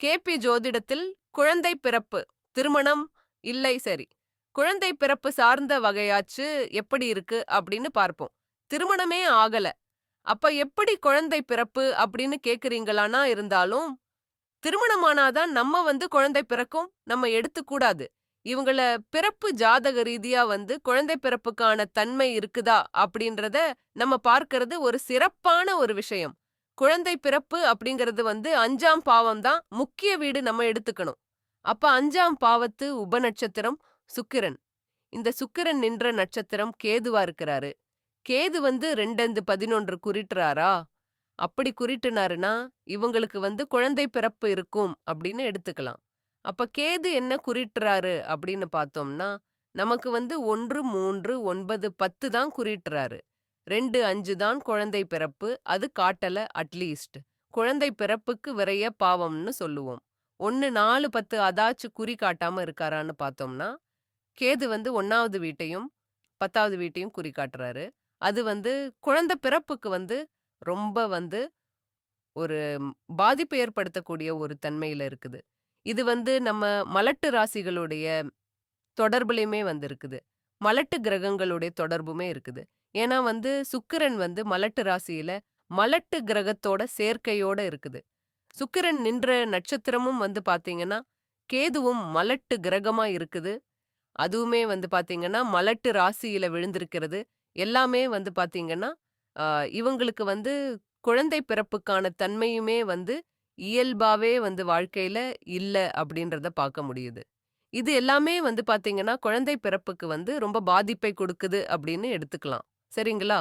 K. B. ஜோதிடத்தில் குழந்தை பிறப்பு திருமணம் இல்லை சரி. குழந்தை பிறப்பு சார்ந்த வகையாச்சு எப்படி இருக்கு அப்படின்னு பார்ப்போம். திருமணமே ஆகல. அப்ப எப்படி குழந்தை பிறப்பு அப்படின்னு கேக்குறீங்களானா இருந்தாலும் திருமணமானாதான் நம்ம வந்து குழந்தை பிறக்கும் நம்ம எடுத்துக்கூடாது இவங்கள பிறப்பு ஜாதக ரீதியா வந்து குழந்தை பிறப்புக்கான தன்மை இருக்குதா அப்படின்றத நம்ம பார்க்கறது ஒரு சிறப்பான ஒரு விஷயம். குழந்தை பிறப்பு அப்படிங்கிறது வந்து அஞ்சாம் பாவம் தான் முக்கிய வீடு நம்ம எடுத்துக்கணும். அப்ப அஞ்சாம் பாவத்து உபநட்சத்திரம் சுக்கிரன். இந்த சுக்கிரன் நின்ற நட்சத்திரம் கேதுவா இருக்கிறாரு. கேது வந்து ரெண்டந்து பதினொன்று குறிட்டுறாரா? அப்படி குறிட்டுனாருன்னா இவங்களுக்கு வந்து குழந்தை பிறப்பு இருக்கும் அப்படின்னு எடுத்துக்கலாம். அப்ப கேது என்ன குறிட்டுறாரு அப்படின்னு பார்த்தோம்னா நமக்கு வந்து ஒன்று மூன்று ஒன்பது பத்து தான் குறிட்டுறாரு. ரெண்டு அஞ்சு தான் குழந்தை பிறப்பு அது காட்டல அட்லீஸ்ட் குழந்தை பிறப்புக்கு விரைய பாவம்னு சொல்லுவோம். ஒன்னு நாலு பத்து அதாச்சு குறி காட்டாம இருக்காரான்னு பார்த்தோம்னா கேது வந்து ஒன்னாவது வீட்டையும் பத்தாவது வீட்டையும் குறி காட்டுறாரு. அது வந்து குழந்தை பிறப்புக்கு வந்து ரொம்ப வந்து ஒரு பாதிப்பு ஏற்படுத்தக்கூடிய ஒரு தன்மையில இருக்குது. இது வந்து நம்ம மலட்டு ராசிகளுடைய தொடர்புலையுமே வந்து இருக்குது மலட்டு கிரகங்களுடைய தொடர்புமே இருக்குது. ஏன்னா வந்து சுக்கிரன் வந்து மலட்டு ராசியில மலட்டு கிரகத்தோட சேர்க்கையோட இருக்குது. சுக்கிரன் நின்ற நட்சத்திரமும் வந்து பாத்தீங்கன்னா கேதுவும் மலட்டு கிரகமா இருக்குது. அதுவுமே வந்து பாத்தீங்கன்னா மலட்டு ராசியில விழுந்திருக்கிறது. எல்லாமே வந்து பாத்தீங்கன்னா இவங்களுக்கு வந்து குழந்தை பிறப்புக்கான தன்மையுமே வந்து இயல்பாவே வந்து வாழ்க்கையில இல்ல அப்படின்றத பார்க்க முடியுது. இது எல்லாமே வந்து பாத்தீங்கன்னா குழந்தை பிறப்புக்கு வந்து ரொம்ப பாதிப்பை கொடுக்குது அப்படின்னு எடுத்துக்கலாம். சரிங்களா?